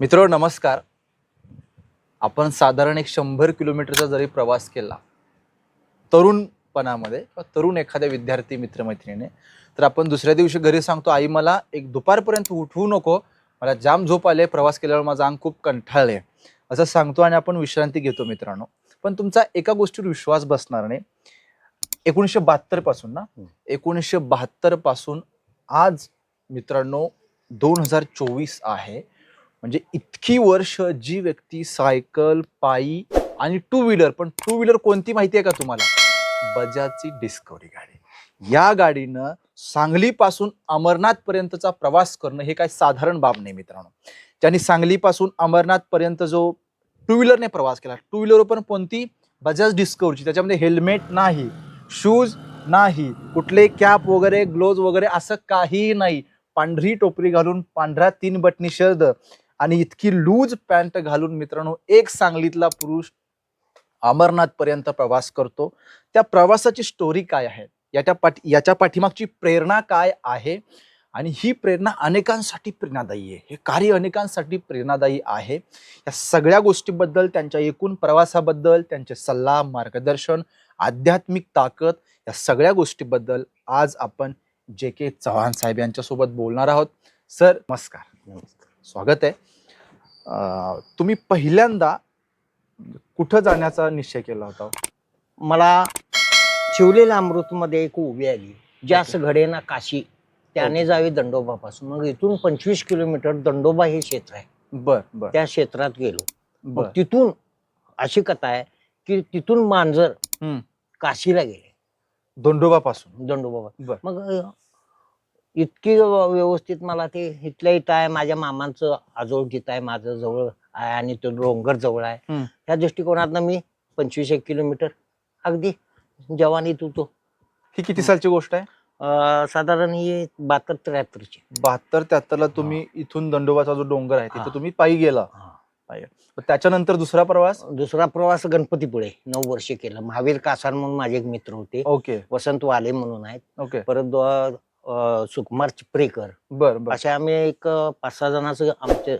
मित्र नमस्कार. आपण साधारण एक शंभर किलोमीटरचा जरी प्रवास केला तरुणपणामध्ये किंवा तरुण एखाद्या विद्यार्थी मित्रमैत्रिणीने तर आपण दुसऱ्या दिवशी घरी सांगतो आई मला एक दुपारपर्यंत उठवू नको. मला जाम झोप आले प्रवास केल्यावर माझं अंग खूप कंठाळले असं सांगतो आणि आपण विश्रांती घेतो मित्रांनो. पण तुमचा एका गोष्टीवर विश्वास बसणार नाही. एकोणीसशे बहात्तरपासून ना. एकोणीसशे बहात्तरपासून आज मित्रांनो दोन हजार चोवीस आहे. म्हणजे इतकी वर्ष जी व्यक्ती सायकल पायी आणि टू व्हीलर पण टू व्हीलर कोणती माहिती आहे का तुम्हाला? बजाजची डिस्कवरी गाडी. या गाडीनं सांगलीपासून अमरनाथपर्यंतचा प्रवास करणं हे काय साधारण बाब नाही मित्रांनो. ज्यांनी सांगलीपासून अमरनाथपर्यंत जो टू व्हीलरने प्रवास केला टू व्हीलर पण कोणती? बजाज डिस्कवरची. त्याच्यामध्ये हेल्मेट नाही शूज नाही कुठले कॅप वगैरे ग्लोज वगैरे असं काहीही नाही. पांढरी टोपरी घालून पांढरा तीन बटणी शर्द आणि इतकी लूज पॅन्ट घालून मित्रांनो एक सांगलीतला पुरुष अमरनाथ पर्यंत प्रवास करतो. त्या प्रवासाची स्टोरी काय आहे? याच्या पाठी याच्या पाठीमागची प्रेरणा काय आहे? आणि ही प्रेरणा अनेकांसाठी प्रेरणादायी आहे. हे कार्य अनेकांसाठी प्रेरणादायी आहे. या सगळ्या गोष्टीबद्दल त्यांच्या एकूण प्रवासाबद्दल त्यांचे सल्ला मार्गदर्शन आध्यात्मिक ताकद या सगळ्या गोष्टीबद्दल आज आपण जे के चव्हाण साहेब यांच्यासोबत बोलणार आहोत. सर नमस्कार. नमस्कार. स्वागत आहे. तुम्ही पहिल्यांदा कुठं जाण्याचा निश्चय केला होता? मला शिवलेल्या अमृतमध्ये एक उभी आली जास्त घडे ना काशी त्याने. जावी दंडोबापासून. मग इथून पंचवीस किलोमीटर दंडोबा हे क्षेत्र आहे. बर बर. त्या क्षेत्रात गेलो. बर. मग तिथून अशी कथा आहे की तिथून मांजर हम्म. काशीला गेले. दोंडोबापासून. दंडोबाबा. बर. मग अ, इतकी व्यवस्थित मला ते इथल्या इथं आहे माझ्या मामांचं आजोळ तिथं आहे माझं जवळ आहे आणि तो डोंगर जवळ आहे. हम्म. ह्या दृष्टिकोनातनं मी पंचवीस एक किलोमीटर अगदी जवानीत होतो ही किती सालची गोष्ट आहे? अ, साधारण ही बहात्तर त्र्याहत्तरची. बहात्तर त्याहत्तरला तुम्ही इथून दंडोबाचा जो डोंगर आहे तिथे. तुम्ही पायी गेला. मग त्याच्यानंतर दुसरा प्रवास? दुसरा प्रवास गणपतीपुळे नऊ वर्षे केलं. महावीर कासार म्हणून माझे एक मित्र होते. ओके. वसंत वाले म्हणून आहेत. ओके. परत दो- सुकुमार चिपरेकर. बर बर. अशा आम्ही एक पाच सहा जणांचं आमचे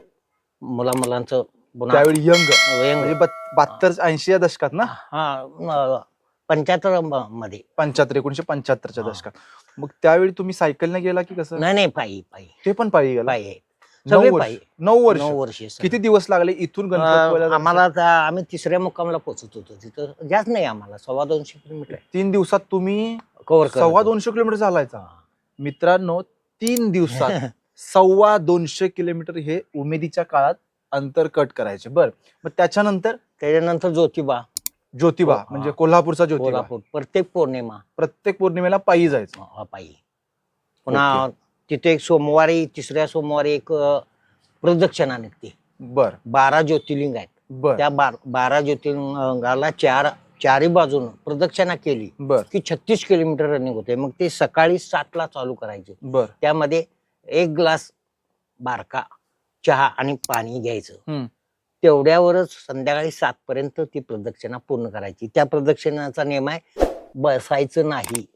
मुला मुलांचं पुन्हा त्यावेळी यंग. वयंग- म्हणजे बहात्तर ऐंशी या दशकात ना? हा पंच्याहत्तरमध्ये. पंच्याहत्तर एकोणीशे पंच्याहत्तरच्या हा. दशकात. मग त्यावेळी तुम्ही सायकलने गेला की कसं? नाही नाही पायी पायी. ते पण पायी गेला? पायी. आहे. नऊ सगळे वर्ष. पायी. नऊ वर्ष. नऊ वर्षे. किती दिवस लागले इथून आम्हाला आम्ही तिसऱ्या मुक्कामला पोहोचत होतो. तिथं जास्त नाही आम्हाला. सव्वा दोनशे किलोमीटर? तीन दिवसात तुम्ही कव्हर सव्वा दोनशे किलोमीटर चालायचा. मित्रांनो तीन दिवसात सव्वा दोनशे किलोमीटर हे उमेदीच्या काळात अंतर कट करायचे. बर. मग त्याच्यानंतर? त्याच्यानंतर ज्योतिबा. ज्योतिबा हा. म्हणजे कोल्हापूरचा ज्योतिबा. कोल्हापूर प्रत्येक पौर्णिमा. प्रत्येक पौर्णिमेला पायी जायचं. अ, पायी. पुन्हा तिथे एक सोमवारी तिसऱ्या सोमवारी एक अ, प्रदक्षिणा निघते. बर. बारा ज्योतिर्लिंग आहेत. बर. त्या बार बारा ज्योतिर्लिंगाला चार चारी बाजून प्रदक्षिणा केली बर. की छत्तीस किलोमीटर रनिंग होते. मग ते सकाळी सातला चालू करायचे. बर. त्यामध्ये एक ग्लास बारका चहा आणि पाणी घ्यायचं. तेवढ्यावरच संध्याकाळी सात पर्यंत ती प्रदक्षिणा पूर्ण करायची. त्या प्रदक्षिणाचा नियम आहे बसायचं नाही.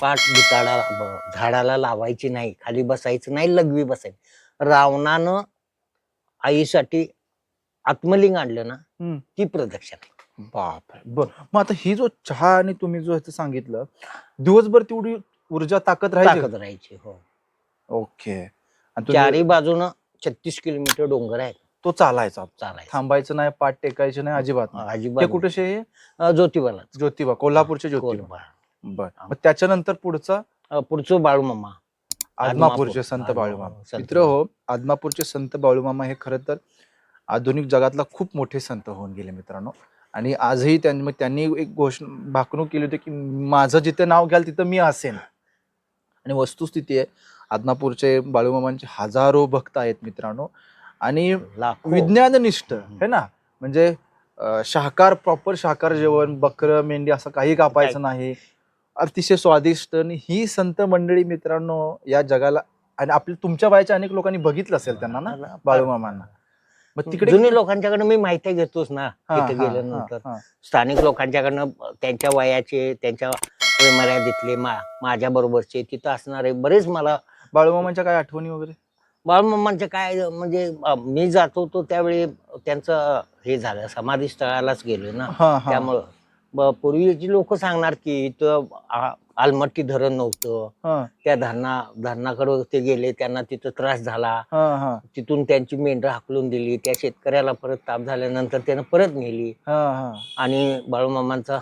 पाठ भिताडा ब- झाडाला लावायची नाही. खाली बसायचं नाही लघवी बसायची. रावणानं आईसाठी आत्मलिंग आणलं ना. ती प्रदक्षिणा. बाप बर. मग आता ही जो चहा आणि तुम्ही जो ह्याचं सांगितलं दिवसभर तेवढी ऊर्जा ताकद राहायची? ताकद राहायची हो. ओके. आणि तुम्ही- चारी बाजूनं छत्तीस किलोमीटर डोंगर आहे तो चालायचा. चालायचं. थांबायचं नाही पाठ टेकायचे नाही अजिबात नाही. अजिबात कुठे शे हे? अं, ज्योतिबाला ज्योतिबा कोल्हापूरचे ज्योतिबा. कोलबा. बर. मग त्याच्यानंतर पुढचा? अं, पुढचं बाळूमामा. आदमापूरचे संत आदमापूर, बाळूमामा. संत मित्र हो आदमापूरचे संत बाळूमामा हे खरं तर आधुनिक जगातला खूप मोठे संत होऊन गेले मित्रांनो. आणि आजही त्यांनी मग त्यांनी एक घोषणा भाकणूक केली होती की माझं जिथं नाव घ्याल तिथं मी असेन. आणि वस्तुस्थिती आहे. आदमापूरचे बाळूमामांचे हजारो भक्त आहेत मित्रांनो. आणि विज्ञाननिष्ठ. है ना? म्हणजे अं, शाकाहार प्रॉपर शाकाहार जेवण बकर मेंढी असं काही कापायचं नाही. अतिशय स्वादिष्ट आणि ही संत मंडळी मित्रांनो या जगाला आणि आपल्या तुमच्या वयाच्या अनेक लोकांनी बघितलं असेल त्यांना ना? बाळूमामांना. मग तिकडे जुनी लोकांच्याकडनं मी माहिती घेतोच ना हा, तिथे हा, गेल्यानंतर. हा, हा. स्थानिक लोकांच्याकडनं त्यांच्या वयाचे त्यांच्या मर्यादितले माझ्या बरोबरचे तिथं असणारे बरेच मला बाळूमामांच्या काय आठवणी वगैरे? बाळमामांचं काय म्हणजे अं, मी जात होतो त्यावेळी त्यांचं हे झालं समाधी स्थळालाच गेलो ना. हा हा. त्यामुळं ब- पूर्वीची लोक सांगणार की इथं आ- आलमट्टी धरण नव्हतं. हा. त्या धरणा धरणाकडे ते गेले त्यांना तिथं त्रास झाला. हा हा. तिथून त्यांची मेंढरं हाकलून दिली. त्या शेतकऱ्याला परत ताप झाल्यानंतर त्यानं परत नेली. हा हा. आणि बाळूमामांचा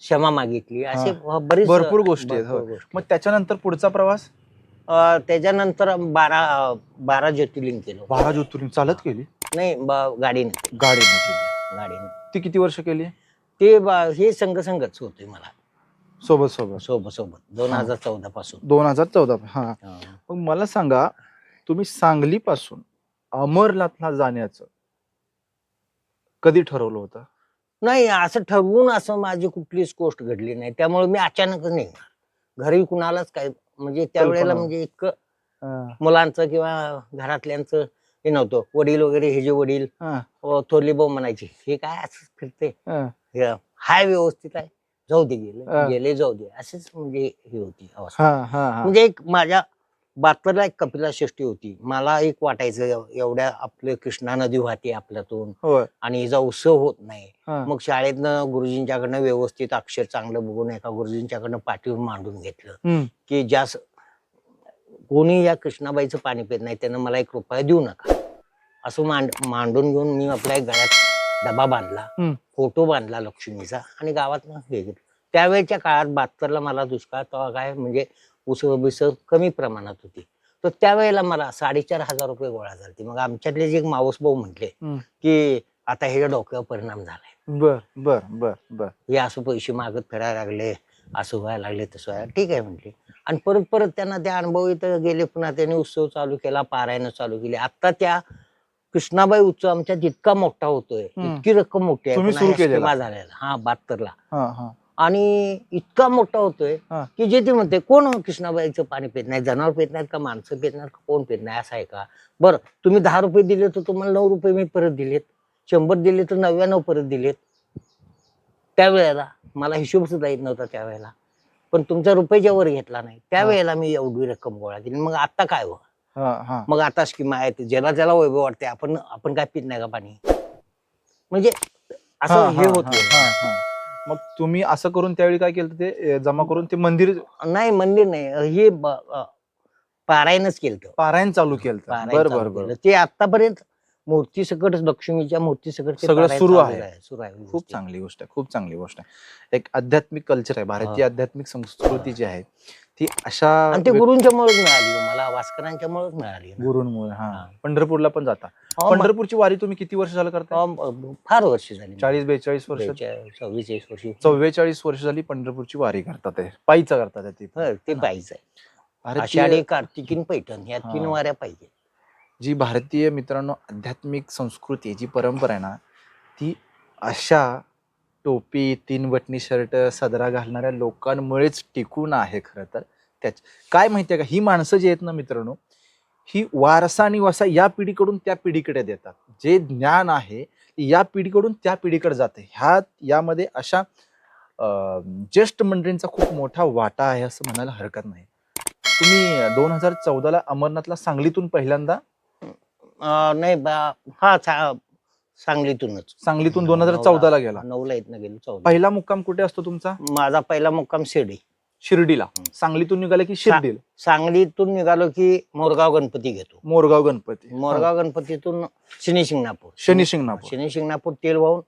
क्षमा मागितली. असे बरेच भरपूर गोष्टी आहेत, भरपूर. गोष्टी. मग त्याच्यानंतर पुढचा प्रवास? अं, त्याच्यानंतर बारा बारा ज्योतिर्लिंग केलं. बारा ज्योतिर्लिंग. चालत केली? नाही ब- गाडीने गाडीने केली. गाडीने. ती किती वर्ष केली? ते ब- हे संघ संघच होते मला. सोबत सोबत. सोबत सोबत. दोन. हजार चौदा पासून. दोन हजार चौदा हा. हा. मग मला सांगा तुम्ही सांगली पासून अमरनाथला जाण्याचं कधी ठरवलं होतं? नाही असं ठरवून असं माझी कुठलीच गोष्ट घडली नाही. त्यामुळे मी अचानकच निघणार. घरी कुणालाच काय म्हणजे त्यावेळेला. म्हणजे इतकं मुलांचं किंवा घरातल्यांचं हे नव्हतं. वडील वगैरे हे जे वडील हा, अं, थोरले भाऊ म्हणायचे हे काय असं फिरते. हाय व्यवस्थित आहे. जाऊ दे. गेले. गेले जाऊ दे. असेच म्हणजे हे होती अवस्था. म्हणजे एक माझ्या बातरला एक कपिला षष्टी होती. मला एक वाटायचं एव- एवढ्या आपलं कृष्णा नदी वाहते आपल्यातून. आणि हिचा उत्सव होत नाही. मग शाळेतनं गुरुजींच्याकडनं व्यवस्थित अक्षर चांगलं बघून एका गुरुजींच्याकडनं पाठीवर मांडून घेतलं. की ज्या कोणी या कृष्णाबाईचं पाणी पित नाही त्यानं मला एक रुपया देऊ नका. असं मांड मांडून घेऊन मी आपल्या गळ्यात डबा बांधला हम्म. फोटो बांधला लक्ष्मीचा आणि गावात हे त्यावेळच्या काळात बहात्तरला मला दुष्काळ तेव्हा काय म्हणजे ऊस बिस कमी प्रमाणात होती. तर त्यावेळेला मला साडेचार हजार रुपये गोळा झाले मग आमच्यातले जे एक मावस भाऊ म्हटले हम्म. की आता हे डोक्यावर परिणाम झालाय. बर बर बर बर. हे असं पैसे मागत फिरायला लागले असं व्हायला लागले तसं व्हायला ठीक आहे म्हटले. आणि परत परत त्यांना ते अनुभव इथं गेले पुन्हा त्यांनी उत्सव चालू केला पारायण चालू केली. आता त्या कृष्णाबाई उत्सव आमच्या इतका मोठा होतोय हम्म. इतकी रक्कम मोठी आहे. तुम्ही सुरू केलेला. स्कीमा झालेल्या हा बहात्तरला हा हा. आणि इतका मोठा होतोय हा. की जे ते म्हणते कोण हो कृष्णाबाईचं पाणी पित नाही? जनावर पित नाहीत का? माणसं पित नाहीत का? कोण पित नाही? असं आहे का? बरं तुम्ही दहा रुपये दिले तर तुम्हाला नऊ रुपये मी परत दिलेत. शंभर दिले तर नव्याण्णव परत दिलेत. त्यावेळेला मला हिशोब सुद्धा येत नव्हता त्यावेळेला. पण तुमचा रुपयाच्या वर घेतला नाही त्यावेळेला मी एवढी रक्कम गोळा केली. मग आता काय हो? हा हा. मग आता स्कीम आहेत ज्याला त्याला वैभव वाटते आपण आपण काय पित नाही का पाणी? म्हणजे असं हा, होत. मग तुम्ही असं करून त्यावेळी काय केलं ते? जमा करून ते मंदिर नाही मंदिर नाही. हे पारायणच केलं पारायण चालू केलं पारायण बर चालू बर बर. केलं. ते आतापर्यंत मूर्ती सकट लक्ष्मीच्या मूर्ती सकट सगळं सुरू आहे. सुरू आहे. खूप. चांगली गोष्ट आहे खूप चांगली गोष्ट आहे. एक आध्यात्मिक कल्चर आहे. भारतीय आध्यात्मिक संस्कृती जी आहे ती अशा आणि ते गुरुंच्या मुळेच मिळाली हो मला वास्करांच्या मुळेच मिळाली ना. गुरुंमुळे हा. पंढरपूरला पण जाता. हो, पंढरपूरची वारी तुम्ही किती वर्ष झालं करता फार वर्ष झाली. चाळीस बेचाळीस वर्ष? बेचाळीस, चव्वेचाळीस वर्ष. चव्वेचाळीस वर्ष झाली पंढरपूरची वारी करतात ते. पायीचा करतात ते ती. हो, ते पाहिजे भारतीय आषाढी कार्तिकीन पैठण ह्या तीन हा. वाऱ्या पाहिजे. जी भारतीय मित्रांनो आध्यात्मिक संस्कृती जी परंपरा आहे ना ती अशा टोपी तीन बटणी शर्ट सदरा घालणाऱ्या लोकांमुळेच टिकून आहे खरं तर. त्याच काय माहिती आहे का? ही माणसं जी आहेत ना मित्रांनो ही वारसा आणि वसा या पिढीकडून त्या पिढीकडे देतात. जे ज्ञान आहे या पिढीकडून त्या पिढीकडे जाते. ह्या यामध्ये अशा ज्येष्ठ मंडळींचा खूप मोठा वाटा आहे असं म्हणायला हरकत नाही. तुम्ही दोन हजार चौदाला अमरनाथला सांगलीतून पहिल्यांदा? नाही बा- हा चा- सांगलीतूनच. सांगलीतून दोन हजार चौदाला गेला. नऊला इथनं गेलो चौदा. पहिला मुक्काम कुठे असतो तुमचा? माझा पहिला मुक्काम शिर्डी. शिर्डीला. सांगलीतून निघाला की शिर्डीला? सांगलीतून निघालो की मोरगाव गणपती घेतो. मोरगाव गणपती. मोरगाव गणपतीतून शनी शिंगणापूर. शनी शिंगणापूर. शनी शिंगणापूर तेल वाहून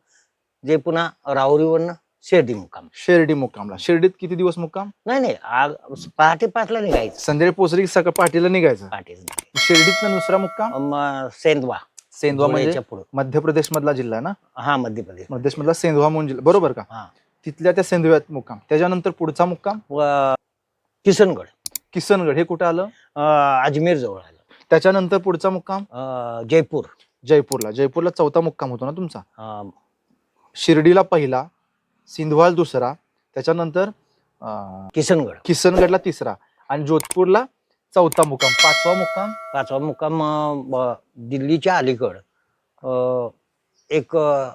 जे पुन्हा राहुरीवरनं शिर्डी मुक्काम. शिर्डी मुक्कामला. शिर्डीत किती दिवस मुक्काम? नाही नाही आग- पहाटे पाचला निघायचं. संध्याकाळी पोचली की सकाळ पहाटेला निघायचं? पहाटे शिर्डीत दुसरा मुक्काम? सेंदवा. सेंधवा म्हणजे? पुढं. मध्य प्रदेश मधला जिल्हा ना? हा मध्य प्रदेश मध्य प्रदेश मधला सेंधवा म्हणून जिल्हा. बरोबर का? हा. तिथल्या त्या सेंधव्यात मुक्काम. त्याच्यानंतर पुढचा मुक्काम? व किसनगड. किसनगड. हे कुठं आलं? अं, अजमेर जवळ आलं. त्याच्यानंतर पुढचा मुक्काम? अं, जयपूर. जयपूरला. जयपूरला चौथा मुक्काम होतो ना तुमचा? अं, शिर्डीला पहिला सिंधवाल दुसरा त्याच्यानंतर अं, किसनगड. किसनगडला तिसरा आणि जोधपूरला चौथा मुक्काम पाचवा मुक्काम? पाचवा मुक्काम अं, ब- दिल्लीच्या अलीकड. अं, एक अं,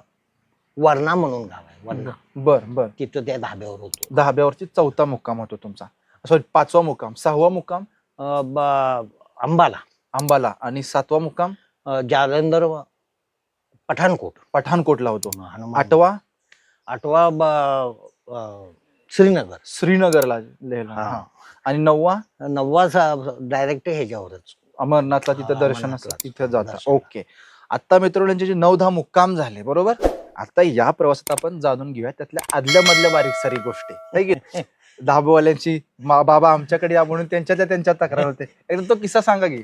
वर्णा म्हणून गाव आहे वर्णा. बर बर. तिथं त्या धाब्यावर होतो. दहाव्यावरची चौथा मुक्काम होतो तुमचा. सॉरी पाचवा मुक्काम सहावा मुक्काम? अं, ब- अंबाला. अंबाला. आणि सातवा मुक्काम? अं, जालंधर पठाणकोट. पठाणकोटला होतो. हनुमान आठवा? आठवा ब- अं, श्रीनगर. श्रीनगरला लेहला. हा. आणि नववा? नववा डायरेक्ट ह्याच्यावरच. अमरनाथला तिथं दर्शन अमरनाथला. तिथं जाता. दर्शन. ओके. आता मित्रांनो यांचे जे नऊ दहा मुक्काम झाले बरोबर? आता या प्रवासात आपण जाणून घेऊया त्यातल्या आदल्या मधल्या बारीक सारी गोष्टी. है मा- बाबा आमच्याकडे या म्हणून त्यांच्यातल्या त्यांच्यात तक्रार होते. एकदम तो किस्सा सांगा की.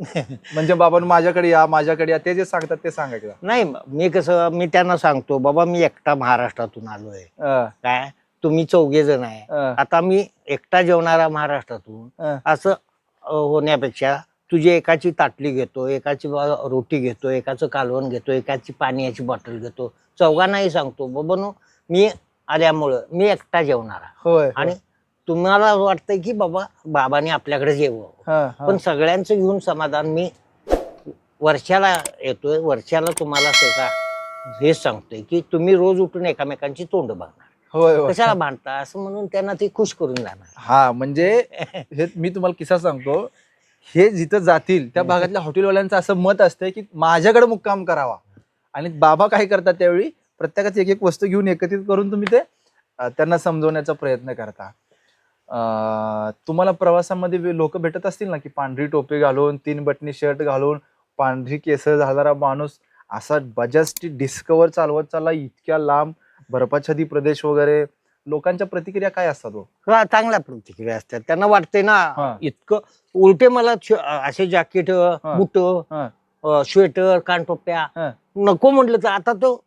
म्हणजे बाबा माझ्याकडे या माझ्याकडे या ते जे सांगतात ते सांगा की नाही मी कसं मी त्यांना सांगतो बाबा मी एकटा महाराष्ट्रातून आलोय. काय? तुम्ही चौघे जण आहे. अं, आता मी एकटा जेवणारा महाराष्ट्रातून अं. असं अ, होण्यापेक्षा तुझी एकाची ताटली घेतो एकाची बा- रोटी घेतो एकाचं कालवण घेतो एकाची पाण्याची बॉटल घेतो. चौघांनाही सांगतो बाबा नो मी आल्यामुळं मी एकटा जेवणारा. होय. आणि तुम्हाला वाटतंय की बाबा बाबाने आपल्याकडे जेवावं. हा, हा. पण सगळ्यांचं घेऊन समाधान मी वर्षाला येतोय. वर्षाला तुम्हाला सगळा हेच सांगतोय की तुम्ही रोज उठून एकामेकांची तोंड बघणार. होय होय. कशाला भांडता असं म्हणून त्यांना ते खुश करून जाणार. हा म्हणजे हे मी तुम्हाला किस्सा सांगतो. हे जिथं जातील त्या भागातल्या हॉटेलवाल्यांचं असं मत असतंय की माझ्याकडे मुक्काम करावा. आणि बाबा काय करतात त्यावेळी? प्रत्येकाची एक एक वस्तू घेऊन एकत्रित करून तुम्ही ते अं, त्यांना समजवण्याचा प्रयत्न करता. अं, तुम्हाला प्रवासामध्ये लोक भेटत असतील ना की पांढरी टोपी घालून तीन बटनी शर्ट घालून पांढरी केस घालणारा माणूस असा बजाजची डिस्कवर चालवत चालला इतक्या लांब बर्फाच्छादी प्रदेश वगैरे लोकांच्या प्रतिक्रिया काय असतात हो हा, चांगल्या प्रतिक्रिया असतात त्यांना वाटते हा. ना इतकं उलटे मला श- असे जॅकेट. बुट हा. स्वेटर कानटोप्या हा. नको म्हटलं तर आता तो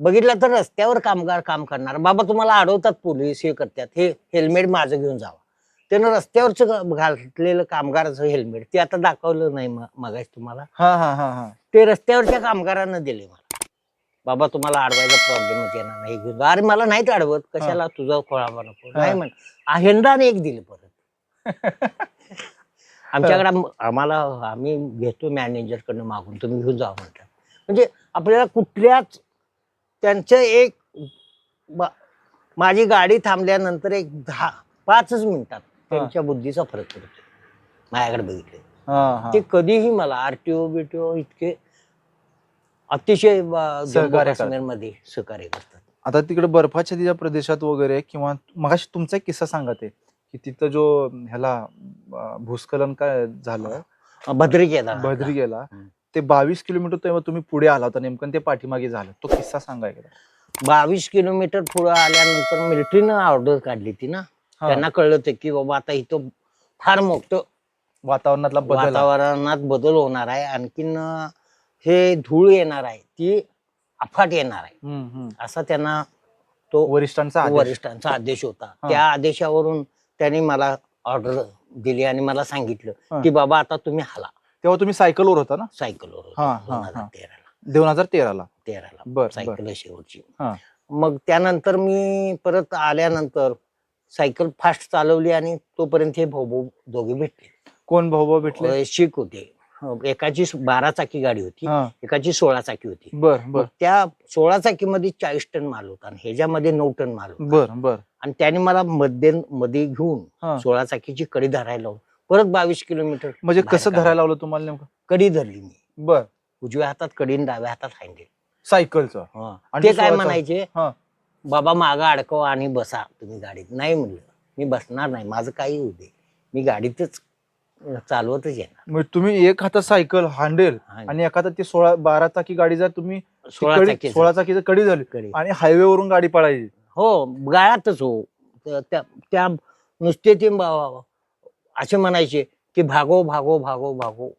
बघितलं तर रस्त्यावर कामगार काम करणार बाबा तुम्हाला अडवतात पोलीस हे करतात हे हेल्मेट माझं घेऊन जावा त्यानं रस्त्यावरच घातलेलं कामगाराचं हेल्मेट ते आता दाखवलं नाही मगाच तुम्हाला हा हा हा हा ते रस्त्यावरच्या कामगारांना दिले मला बाबा तुम्हाला अडवायचा प्रॉब्लेमच येणार नाही. घेऊन जा. अरे मला नाहीत अडवत. कशाला तुझा खोळावा नको हा. नाही म्हण. हेंदाने एक दिले परत. आमच्याकडे आम- आम्हाला आम्ही घेतो मॅनेजर कडनं मागून. तुम्ही घेऊन जा म्हणतात. म्हणजे आपल्याला कुठल्याच त्यांचं एक बा- माझी गाडी थांबल्यानंतर एक दहा पाचच मिनिटात त्यांच्या बुद्धीचा फरक पडतो. माझ्याकडे बघितले हा हा. ते कधीही मला आरटीओ बिटीओ इतके अतिशय सहकार्य करतात. सहकार्य करतात. आता तिकडे बर्फाच्छादीच्या प्रदेशात वगैरे किंवा मगाशी तुमचा एक किस्सा सांगा ते की तिथं जो ह्याला अं, भूस्खलन काय झालं? भद्री केदार भद्री गेला हम्म. ते बावीस किलोमीटर तेव्हा तुम्ही पुढे आला होता नेमकं ते पाठीमागे झालं. तो किस्सा सांगा एकदा. बावीस किलोमीटर पुढे आल्यानंतर मिलिटरीनं ऑर्डर काढली ती ना. हा, त्यांना कळलं होतं की बाबा आता इथं फार मोठं वातावरणातला बदल आहे. वातावरणात बदल होणार आहे. आणखीन अं, हे धूळ येणार आहे ती अफाट येणार आहे. असा त्यांना तो वरिष्ठांचा आदेश. वरिष्ठांचा आदेश होता. त्या आदेशावरून त्यांनी मला ऑर्डर दिली आणि मला सांगितलं. की बाबा आता तुम्ही हाला. तेव्हा तुम्ही सायकलवर होता ना? सायकलवर हा, हा, दोन हजार. तेराला. तेराला. बर सायकल शेवटची. मग त्यानंतर मी परत आल्यानंतर सायकल फास्ट चालवली आणि तोपर्यंत हे भाऊ भाऊ दोघे भेटले. कोण भाऊ भाऊ भेटले? शिक होते. एकाची बारा चाकी गाडी होती हा. एकाची सोळा चाकी होती. बर बर. त्या सोळा चाकीमध्ये चाळीस टन माल होता आणि ह्याच्यामध्ये नऊ टन माल होता. बर बर. आणि त्याने मला मध्ये मध्ये हा. घेऊन सोळा चाकीची कडी धरायला लावून परत बावीस किलोमीटर म्हणजे बाहेर कसं काढलं. धरायला लावलं तुम्हाला नेमकं? कडी धरली मी. बर. उजव्या हातात कडी आणि डाव्या हातात हँडल. सायकलचं. आणि ते काय म्हणायचे? हा. बाबा मागा अडकवा आणि बसा. तुम्ही गाडीत. नाही म्हणलं. मी बसणार नाही. माझं काही होऊ दे. मी गाडीतच चालवतच येणार मग तुम्ही एक हातात सायकल हांडेल आणि आणि एखादा ती सोळा बारा चाकी गाडी जर तुम्ही ती सोळा कडी- चाकीचं सोळा चाकीचं कडी झाली. आणि हायवे वरून गाडी पळायची हो गाळातच हो. त- त्या त्या नुसते ते ब- असे म्हणायचे की भागो भागो भागो भागो.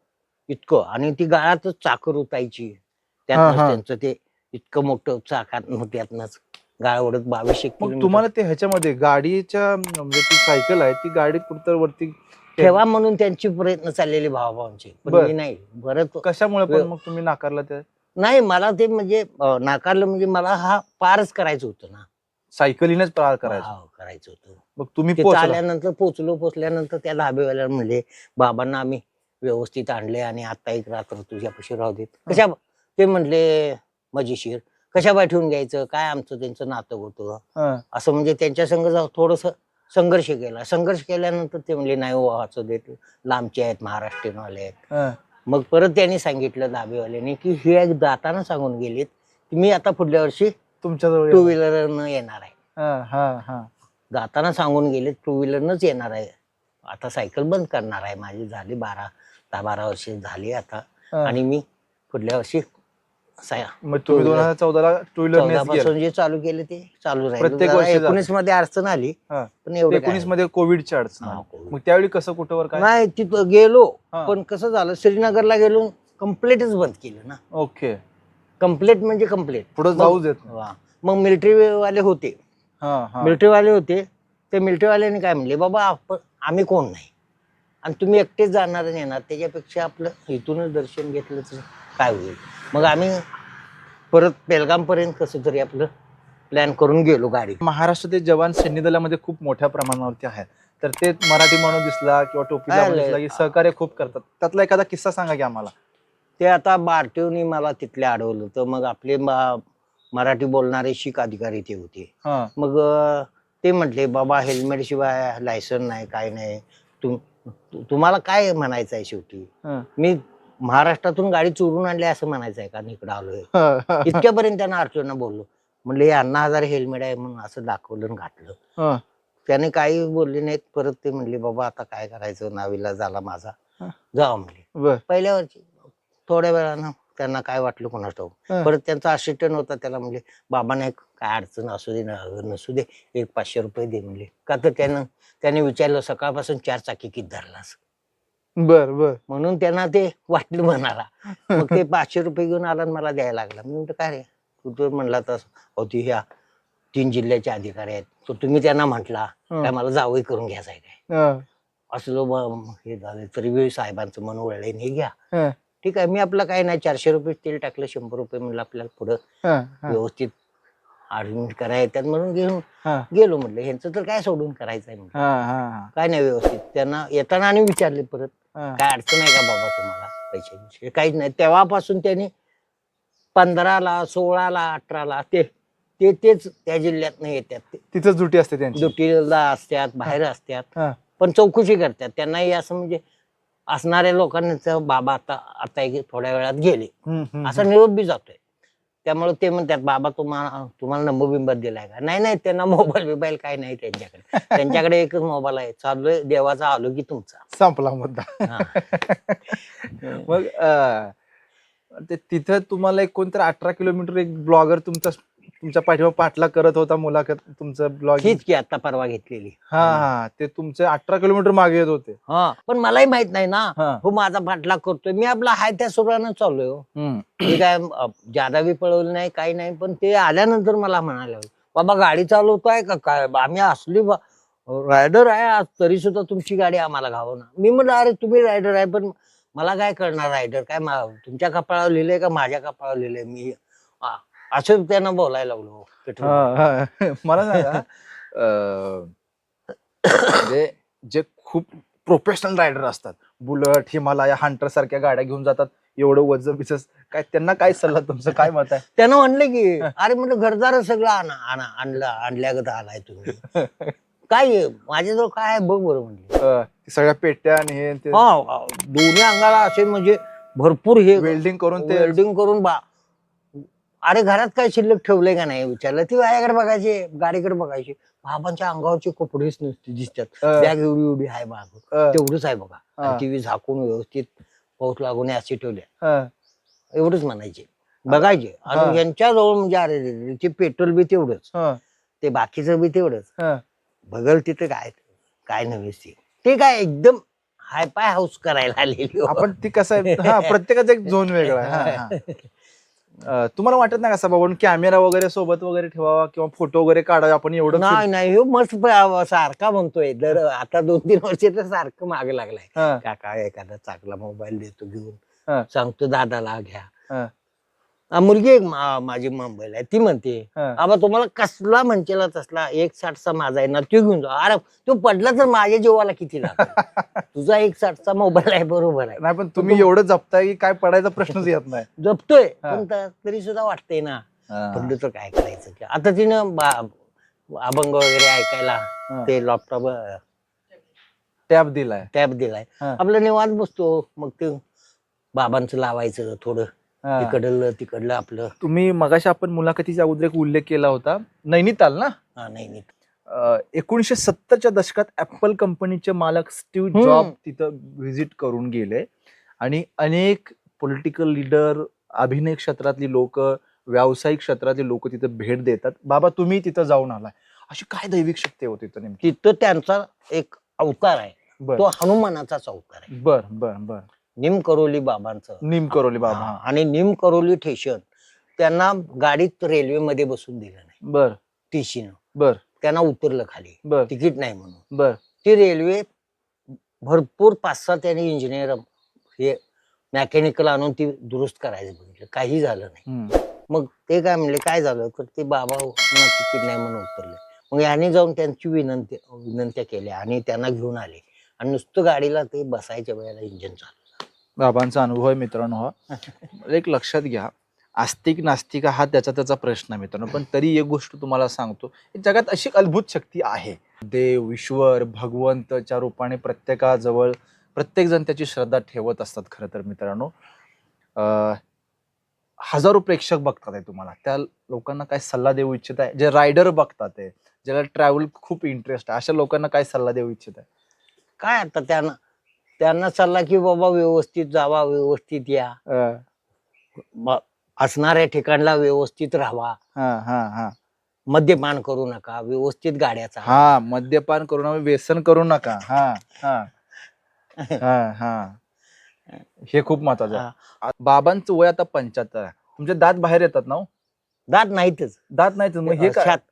इतकं. आणि ती गाळातच चाकर उतायची. हा, त्यातनंच हा. त्यांचं ते इतकं मोठं चाकात त्यातनंच गाळ ओढत बावीसशे मग किलोमीटर. तुम्हाला ते ह्याच्यामध्ये गाडीच्या म्हणजे ती सायकल आहे ती गाडीत कुठतर वरती ठेवा म्हणून त्यांचे प्रयत्न चाललेले भावाभावांचे पण बर. मी नाही. बरं कशामुळे पण मग तुम्ही नाकारला ते? नाही मला ते म्हणजे अं, नाकारलं म्हणजे मला हा पारच करायचं होतं ना. सायकलीनेच पार करायचं. हा, करायचं होतं. मग तुम्ही तिथं पोहोचला. आल्यानंतर पोचलो पोचल्यानंतर त्या धाबेवाल्याला म्हणले बाबांना आम्ही व्यवस्थित आणले आणि आता एक रात्र तुझ्यापाशी राहू देत. कशा ते म्हणले मजेशीर. कशा ठेवून घ्यायचं? काय आमचं त्यांचं नातं होतं? हा, असं म्हणजे त्यांच्या संग थोडस संघर्ष केला संघर्ष केल्यानंतर ते म्हणले नाही हो असं देत लांबचे आहेत महाराष्ट्रीयनवाले आहेत हा. मग परत त्यांनी सांगितलं दाबेवाल्याने की हे एक जाताना सांगून गेलेत की मी आता पुढल्या वर्षी तुमच्याजवळ टू येणार. व्हीलरनं येणार आहे हा, हा, हा. जाताना सांगून गेले टू व्हीलरनच येणार आहे आता सायकल बंद करणार आहे माझी झाली बारा दहा बारा वर्ष झाली आता हा. आणि मी पुढल्या वर्षी साय- मग तुम्ही दोन हजार चौदाला टू व्हीलर चौदा जे चालू केले ते चालू प्रत्येक वर्षी राहील. एकोणीसमध्ये अडचण आली पण एवढं काय? एकोणीसमध्ये कोविडची अडचण हा, आली. मग त्यावेळी कसं कुठं वर काय? नाही तिथं गेलो हा. पण कसं झालं श्रीनगरला गेलो कम्प्लेटच बंद केलं ना. ओके. कम्प्लेट म्हणजे कम्प्लेट. पुढे जाऊ देत नाही. मग मिलिटरी वाले होते. हा, हा. मिलिटरी वाले होते. ते मिलिटरी वाल्याने काय म्हणले बाबा आपण आम्ही कोण नाही? आणि तुम्ही एकटेच जाणार आणि येणार. त्याच्यापेक्षा आपलं इथूनच दर्शन घेतलं तर काय होईल? मग आम्ही परत पेलगाम पर्यंत कसं तरी आपलं प्लॅन करून गेलो गाडी. महाराष्ट्रातील जवान सैन्य दलामध्ये खूप मोठ्या प्रमाणावरती आहेत. तर ते मराठी माणूस दिसला किंवा लय- दिसला की सहकार्य खूप करतात. त्यातला एखादा किस्सा सांगा की आम्हाला. ते आता बारटेवनी मला तिथले अडवलं तर मग आपले मा- मराठी बोलणारे शीख अधिकारी ते होते. हा. मग अं, ते म्हटले बाबा हेल्मेट शिवाय लायसन नाही काय नाही. तुम तु- तुम्हाला काय म्हणायचं आहे शेवटी? हा. मी महाराष्ट्रातून गाडी चोरून आणली असं म्हणायचं आहे का? इकडं आलोय. इतक्यापर्यंत त्यांना अर्चना बोललो. म्हणले हे अण्णा हजार हेल्मेट आहे म्हणून असं दाखवलं आणि घातलं. त्याने काही बोलले नाहीत. परत ते म्हणले बाबा आता काय करायचं? नावीला झाला माझा. जावा म्हणले. पहिल्या वर्षी थोड्या वेळानं त्यांना काय वाटलं कोणास ठाऊक. परत त्यांचा असिस्टंट होता त्याला म्हणले बाबा नाही काय अडचण असू दे नसू दे. एक पाचशे रुपये दे म्हणले. का तर त्यानं त्याने विचारलं सकाळपासून चार चाकी किती धरलास? बर बर. म्हणून त्यांना ते वाटलं म्हणाला. मग ते पाचशे रुपये घेऊन आला आणि मला द्यायला लागला. मी म्हणतो काय रे? तू तर म्हणला तर होती ह्या तीन जिल्ह्याचे अधिकारी आहेत. तर तुम्ही त्यांना म्हटला काय मला जावई करून घ्यायचं आहे काय? हा, असलो हे झालं. तरी बी साहेबांचं मन वळले हे घ्या. हा, ठीक आहे मी आपलं काय नाही चारशे रुपये तेल टाकलं शंभर रुपये म्हणलं आपल्याला पुढं हा, हा, व्यवस्थित ऍडमिट करायला येतात म्हणून घेऊन हा, गेलो म्हटलं ह्यांचं तर काय सोडून करायचं आहे म्हटलं हा, हा, काय नाही व्यवस्थित. त्यांना येताना आणि विचारले परत. काय अडचण आहे का बाबा तुम्हाला पैशांची? काहीच नाही. तेव्हापासून त्यांनी पंधराला सोळाला अठराला ते ते तेच त्या जिल्ह्यात येतात ते. तिथंच दुटी असते त्यांची. ड्युटीला असतात बाहेर असतात. हा. पण चौकशी करतात. त्यांनाही असं म्हणजे असणाऱ्या लोकांना बाबा आता आता एक थोड्या वेळात गेले. हम्म, हम्म, असा निरोप बी जातोय. त्यामुळे ते म्हणतात बाबा तुम्हाला तुम्हाला नंबर बिंबर दिलाय का? नाही नाही त्यांना मोबाईल बिबाईल काय नाही त्यांच्याकडे. त्यांच्याकडे एकच मोबाईल आहे. चाललोय देवाचा आलो की तुमचा. संपला मुद्दा. मग अं, ते तिथं तुम्हाला एक कोणतरी अठरा किलोमीटर एक ब्लॉगर तुमचा तुमच्या पाठीवर पाठला करत होता मुलाखत तुमचं ब्लॉग हीच की आता परवा घेतलेली. हा हा. ते तुमचे अठरा किलोमीटर मागे येत होते. हा पण मलाही माहीत नाही ना. हा. हो माझा पाठलाग करतोय. मी आपला हाय त्या सुरानं चाललोय हो. हम्म. मी काय अं, जादा बी पळवलं नाही काही नाही पण ते आल्यानंतर मला म्हणाले बाबा गाडी चालवतोय का काय? आम्ही असली रायडर आहे आज तरी सुद्धा तुमची गाडी आम्हाला घावं ना मी म्हणलं अरे तुम्ही रायडर आहे पण मला काय करणार रायडर? काय मा- तुमच्या कपाळावर लिहिलंय का? माझ्या कपाळावर लिहिलंय? मी असं त्यांना बोलायला लागलो पेट्रोल हा, हा. मला सांगा अं, म्हणजे जे खूप प्रोफेशनल रायडर असतात बुलट हिमालया हंटर सारख्या गाड्या घेऊन जातात एवढं वज बिजस काय त्यांना काय सल्ला तुमचं काय मत आहे त्यानं म्हणलं की अरे म्हणलं घरदार सगळं आणा आणा आणलं आणल्यागत आलाय तुम्ही काय आहे? माझ्याजवळ काय आहे बघ बरं म्हणलं अं, ते सगळ्या पेट्या आणि हे ते हा दोन्ही अंगाला असे म्हणजे भरपूर हे वेल्डिंग करून ते वेल्डिंग करून बा अरे घरात काय शिल्लक ठेवलंय का नाही? विचारलं. ती माझ्याकडे बघायची गाडीकडे बघायची. बाबांच्या अंगावरचे कपडेच नसते दिसतात. बॅग एवढी एवढी आहे बाग अं, तेवढंच आहे बघा. टीव्ही झाकून व्यवस्थित पाऊस लागून असे ठेवल्या अं, एवढंच म्हणायचे. बघायचे. आणि यांच्याजवळ म्हणजे अरे ते पेट्रोल बी तेवढंच. ते बाकीचं बी तेवढंच. बघल तिथं काय काय नव्हेच ते काय एकदम हाय पाय हाऊस करायला आलेली हो. आपण ती कसं प्रत्येकाचा एक झोन वेगळा. अं, तुम्हाला वाटत नाही का बाबा कॅमेरा वगैरे सोबत वगैरे ठेवावा किंवा फोटो वगैरे काढावे आपण एवढं नाही नाही ह्यो मस्त प- सारखा म्हणतोय. दर आता दोन तीन वर्ष तर सारखं मागे लागलाय. हा, काका एखादा चांगला मोबाईल देतो हा. घेऊन सांगतो दादाला घ्या. हा. आ, मुलगी एक मा- माझी मोबाईल आहे. ती म्हणते हा. आबा तुम्हाला कसला म्हणचेला तसला एक साठचा माझा आहे ना तो घेऊन जा. अरे तो पडला तर माझ्या जीवाला किती तुझा एक साठचा मोबाईल आहे बरोबर आहे. नाही पण तुम्ही एवढं जपताय की काय पडायचा प्रश्नच येत नाही. जपतोय हा. पण त- तरी सुद्धा वाटतंय ना. पडलं तर काय करायचं? की आता तिनं बा- अभंग वगैरे ऐकायला. ते लॅपटॉप टॅब दिलाय. टॅब दिलाय. हा. आपलं निवांत बसतो. मग ते बाबांचं लावायचं थोडं. हा. तिकडलं तिकडलं आपलं. तुम्ही मगाशी आपण मुलाखतीच्या अगोदर एक उल्लेख केला होता. नैनिताल ना? हा नाही नाही अं, एकोणीसशे सत्तरच्या दशकात ऍपल कंपनीचे मालक स्टीव्ह हम्म. जॉब तिथं व्हिजिट करून गेले. आणि अनेक पॉलिटिकल लीडर अभिनय क्षेत्रातली लोक व्यावसायिक क्षेत्रातली लोक तिथं भेट देतात. बाबा तुम्ही तिथं जाऊन आलाय. अशी काय दैविक शक्ती होती तिथं नेमकी? तिथं त्यांचा एक अवतार आहे. बर. तो हनुमानाचाच अवतार आहे. बर बर बर. निम करोली बाबांचं. निम करोली बाबा. हा, आणि निम करोली स्टेशन त्यांना गाडीत रेल्वेमध्ये बसून दिलं नाही. बर. टीसीनं. बर. त्यांना उतरलं खाली. बर. तिकीट नाही म्हणून. बर. ती रेल्वे भरपूर पाच सहा त्यांनी इंजिनियर हे मेकॅनिकल आणून ती दुरुस्त करायचं बघितलं. काही झालं नाही. हम्म. मग ते काय म्हणले काय झालं? तर ते बाबा तिकीट नाही म्हणून उतरले. मग यांनी जाऊन त्यांची विनंती विनंत्या केल्या आणि त्यांना घेऊन आले. आणि नुसतं गाडीला ते बसायच्या वेळेला इंजिन चालू. बाबांचा अनुभव आहे मित्रांनो हा. एक लक्षात घ्या. आस्तिक नास्तिक हा त्याचा त्याचा प्रश्न आहे मित्रांनो. पण तरी एक गोष्ट तुम्हाला सांगतो जगात अशी अद्भुत शक्ती आहे. देव ईश्वर भगवंतच्या रूपाने प्रत्येकाजवळ प्रत्येकजण त्याची श्रद्धा ठेवत असतात खरं तर मित्रांनो. हजारो प्रेक्षक बघतात आहे तुम्हाला. त्या लोकांना काय सल्ला देऊ इच्छित आहे? जे रायडर बघतात आहे ज्याला ट्रॅव्हल खूप इंटरेस्ट आहे अशा लोकांना काय सल्ला देऊ इच्छित आहे? काय आता त्यांना त्यांना चालला की बाबा व्यवस्थित जावा व्यवस्थित या. अं, ब- असणाऱ्या ठिकाणला व्यवस्थित राहावा. हा हा हा. मद्यपान करू नका व्यवस्थित गाड्या चालवा. हा मद्यपान करू नका व्यसन करू नका. हा हा. हा हा. हे खूप महत्वाचं आहे. आ- बाबांचं वय आता पंच्याहत्तर आहे. तुमचे दात बाहेर येतात ना हो? दात नाहीतच. दात नाही मग हे काय? शात-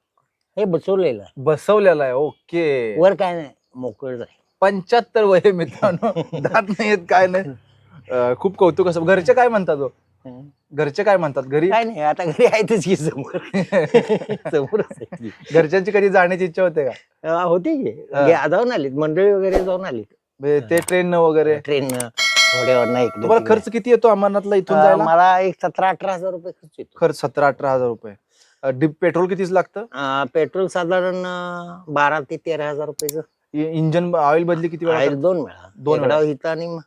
हे बसवलेलं आहे. बसवलेलं आहे. ओके. वर काय नाही. मोकळ आहे. पंच्याहत्तर वय आहे मित्रांनो. दात नाही येत काय नाही. अं, खूप कौतुक असं. घरचे काय म्हणतात हो? घरचे काय म्हणतात? घरी? काय नाही आता घरी आहेतच की समोर. समोरच आहे की. घरच्यांची कधी जाण्याची इच्छा होते का? अं, होते की. हा. गे- जाऊन आलीत. मंडळी वगैरे जाऊन आलीत. म्हणजे ते ट्रेन वगैरे? ट्रेन घोड्यावर नाही तुम्हाला. खर्च किती येतो अमरनाथला इथून जायला? मला एक सतरा अठरा हजार रुपये खर्च येतो. खर्च सतरा अठरा हजार रुपये. अं, डिप पेट्रोल कितीच लागतं? अं, पेट्रोल साधारण अं, बारा ते तेरा हजार रुपयेचं इंजन ऑइल बदली किती वेळा ऑइल दोन वेळा. दोन वेळा. इथं आणि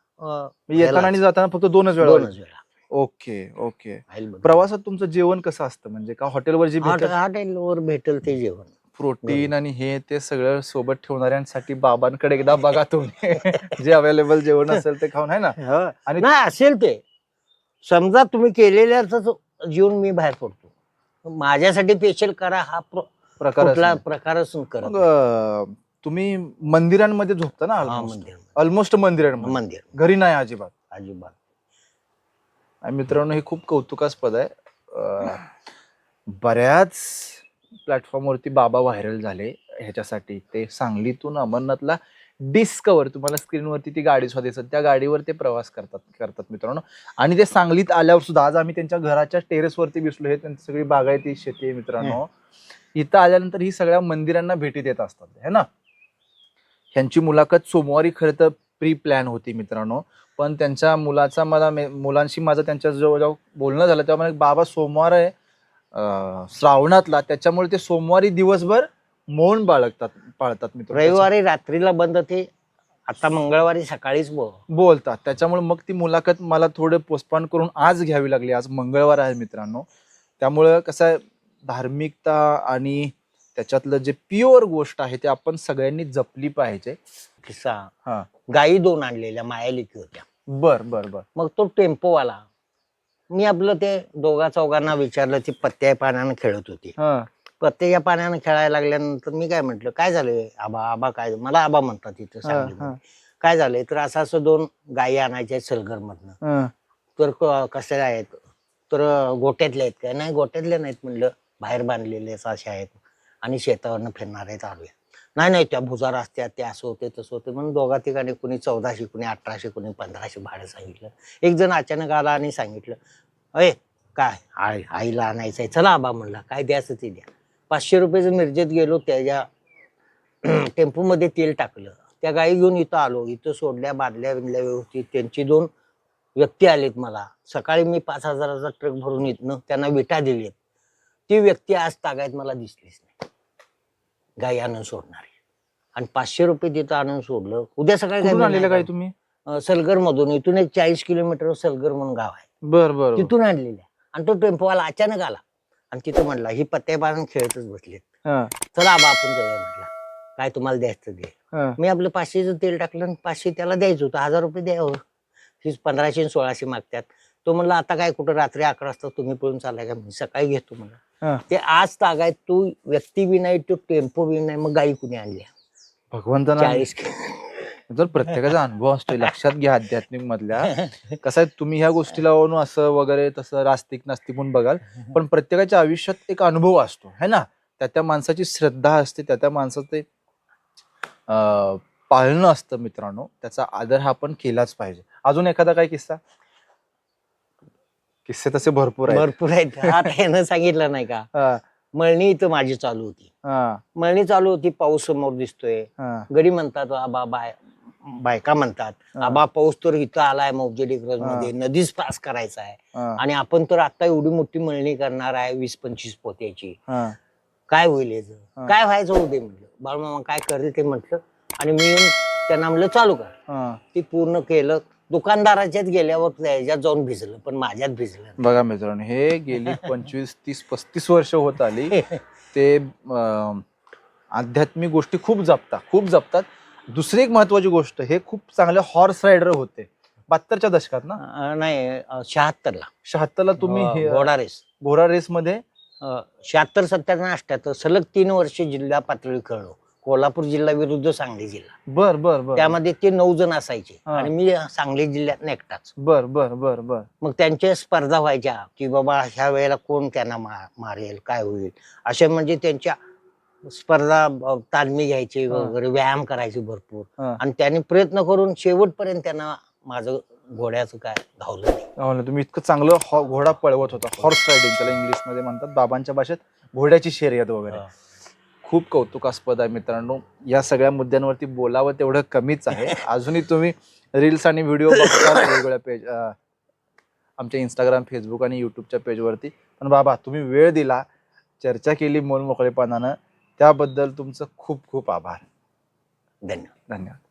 येताना आणि जाताना फक्त दोनच वेळा दोनच वेळा. Okay okay. प्रवासात तुमचं जेवण कसं असतं? म्हणजे का हॉटेलवर जे हॉट- हॉटेलवर भेटेल ते जेवण. प्रोटीन आणि हे ते सगळं सोबत ठेवणाऱ्यांसाठी बाबांकडे एकदा बघा तुम्ही. जे अवेलेबल जेवण असेल ते खाऊन आहे ना? आणि- नाही असेल ते. समजा तुम्ही केलेल्याच जीवन मी बाहेर पडतो. माझ्यासाठी स्पेशल करा हा प्र- प्रकार. प्रकारच करत मग अं, तुम्ही मंदिरांमध्ये झोपता ना हा, मंदिर ऑलमोस्ट मंदिरांमध्ये? मंदिर. घरी नाही अजिबात? अजिबात. आणि मित्रांनो हे खूप कौतुकास्पद आहे. अं, बऱ्याच प्लॅटफॉर्मवरती बाबा व्हायरल झाले ह्याच्यासाठी. ते सांगलीतून अमरनाथला डिस्कवर तुम्हाला स्क्रीनवरती ती गाडी सुद्धा दिसत त्या गाडीवर ते प्रवास करतात करतात मित्रांनो. आणि ते सांगलीत आल्यावर सुद्धा आज आम्ही त्यांच्या घराच्या टेरेसवरती बसलो. हे त्यांची सगळी बागायती शेती आहे मित्रांनो. इथं आल्यानंतर ही सगळ्या मंदिरांना भेटी देत असतात है ना? ह्यांची मुलाखत सोमवारी खरं तर प्री प्लॅन होती मित्रांनो. पण त्यांच्या मुलाचा मला मे- मुलांशी माझं त्यांच्या जवळ जेव्हा बोलणं झालं तेव्हा म्हणे, बाबा सोमवार आहे श्रावणातला त्याच्यामुळे ते सोमवारी दिवसभर मौन बाळगतात पाळतात मित्र रविवारी रात्रीला बंद ते आता मंगळवारी सकाळीच ब- बोलतात. त्याच्यामुळे मग ती मुलाखत मला थोडं पोस्टपॉन करून आज घ्यावी लागली. आज मंगळवार आहे मित्रांनो. त्यामुळं कसं आहे धार्मिकता आणि त्याच्यातलं जे प्युअर गोष्ट आहे ते आपण सगळ्यांनी जपली पाहिजे. किस्सा. हा. गायी दोन आणलेल्या मायालिकी होत्या. बर बर बर. मग तो टेम्पोवाला मी आपलं ते दोघा चौघांना विचारलं ती पत्त्या पाण्यानं खेळत होती. हा. पत्त्याच्या पाण्यानं खेळायला लागल्यानंतर मी काय म्हंटल काय झालंय आबा आबा काय मला आबा म्हणतात तिथं हा, सांगलीमध्ये. हा, काय झालंय तर असं असं दोन गायी आणायच्या आहेत सलगर मधनं हा. तर क- कसे आहेत? तर गोट्यातले आहेत काय? नाही गोट्यातले नाहीत म्हणलं. बाहेर बांधलेले असे आहेत. आणि शेतावरनं फिरणार आहेत. आडव्या नाही नाही त्या भुजार असत्या ते असं होते तसं होते. म्हणून दोघा ठिकाणी कुणी चौदाशे कुणी अठराशे कुणी पंधराशे भाडं सांगितलं. एक जण अचानक आला आणि सांगितलं अय काय? आई आईला आणायचं आहे. चला आबा म्हणला काय द्यायचं ते द्या. पाचशे रुपयाचं मिरजेत गेलो त्याच्या टेम्पोमध्ये तेल टाकलं. त्या गाई घेऊन इथं आलो. इथं सोडल्या बादल्या बिदल्या व्यवस्थित त्यांची दोन व्यक्ती आलेत मला. सकाळी मी पाच हजाराचा ट्रक भरून इथनं त्यांना विटा दिलीत. ती व्यक्ती आज तागायत मला दिसलीच नाही. गाई आणून सोडणार. आहे आणि पाचशे रुपये तिथं आणून सोडलं. उद्या सकाळी कुठून गाई आणलेलं काय. तुम्ही? सलगर मधून इथून एक चाळीस किलोमीटर सलगर म्हणून गाव आहे. बर बर. तिथून आणलेल्या. आणि तो टेम्पोवाला अचानक आला. आणि तिथं म्हणला ही पत्ते बांधून खेळतच बसले हा, चला आबा आपण जाऊया म्हटलं. काय तुम्हाला द्यायचं दे हा. मी आपलं पाचशेचं तेल टाकलं आणि पाचशे त्याला द्यायचं होतं. हजार रुपये द्यावं हीच पंधराशे आणि सोळाशे मागतात. तो म्हणला आता काय कुठं रात्री अकरा वाजता तुम्ही पळून चाललाय का? मी सकाळी घेतो. हा. म्हणलं ते आज तागायत तू व्यक्ती बी नाही तो टेम्पो बी नाही मग गाई कुणी आणल्या भगवंताना चाळीस जर प्रत्येकाचा अनुभव असतो लक्षात घ्या आध्यात्मिक मधल्या. कसं आहे तुम्ही ह्या गोष्टीला वळून असं वगैरे तसं रास्तिक नास्तिक म्हणून बघाल पण प्रत्येकाच्या आयुष्यात एक अनुभव असतो है ना? त्या त्या माणसाची श्रद्धा असते त्या त्या माणसाचं ते अं, पाळणं असतं मित्रांनो त्याचा आदर हा आपण केलाच पाहिजे. अजून एखादा काय किस्सा? किस्से तसे भरपूर आहेत. भरपूर आहेत. आता यानं सांगितलं नाही का? हा, मळणी इथं माझी चालू होती. हा, मळणी चालू होती पाऊस समोर दिसतोय. हा, गडी म्हणतात आबा बाय बायका म्हणतात. आबा पाऊस तर इथं आलाय मौजे डिग्रजमध्ये नदीच पास करायचा आहे. हा, आणि आपण तर आता एवढी मोठी मळणी करणार आहे वीस पंचवीस पोत्याची हा. काय होईल याचं. काय व्हायचं होऊ दे म्हटलं. बाळमामा काय करेल ते म्हटलं. आणि मी येऊन त्यांना म्हणलं चालू कर. हा. ती पूर्ण केलं. दुकानदाराच्यात गेल्यावर त्याच्यात जाऊन भिजलं पण माझ्यात भिजलं नाही. बघा मित्रांनो हे गेली पंचवीस तीस पस्तीस वर्ष होत आली. ते अं, आध्यात्मिक गोष्टी खूप जपतात खूप जपतात. दुसरी एक महत्वाची गोष्ट हे खूप चांगले हॉर्स रायडर होते. बहात्तरच्या दशकात ना? अं, नाही शहात्तर ला शहात्तरला तुम्ही हे, घोडा रेस घोडा रेस मध्ये? शहात्तर सत्त्याहत्तर अठ्याहत्तर सलग तीन वर्ष जिल्हा पातळी खेळलो. कोल्हापूर जिल्हा विरुद्ध सांगली जिल्हा. बर बर बर. त्यामध्ये ते नऊ जण असायचे हा. आणि मी सांगली जिल्ह्यात एकटाच. बर बर बर बर. मग त्यांच्या स्पर्धा व्हायच्या की बाबा ह्या वेळेला कोण त्यांना मा- मारेल काय होईल? असे म्हणजे त्यांच्या स्पर्धा अ, तालमी घ्यायची हा. वगैरे व्यायाम करायचे भरपूर. हा. आणि त्यांनी प्रयत्न करून शेवटपर्यंत त्यांना माझं घोड्याचं काय धावलं नाही. हो तुम्ही इतकं चांगलं हॉ- घोडा पळवत होता. हॉर्स रायडिंग त्याला इंग्लिशमध्ये म्हणतात. बाबांच्या भाषेत घोड्याची शर्यत वगैरे. खूप कौतुकास्पद आहे मित्रांनो. या सगळ्या मुद्द्यांवरती बोलावं तेवढं कमीच आहे. अजूनही तुम्ही रील्स आणि व्हिडिओ बघता वेगवेगळ्या पेज आमच्या इंस्टाग्राम फेसबुक आणि युट्यूबच्या पेजवरती पण बाबा तुम्ही वेळ दिला चर्चा केली मोलमोकळेपणानं त्याबद्दल तुमचं खूप खूप आभार. धन्यवाद. धन्यवाद.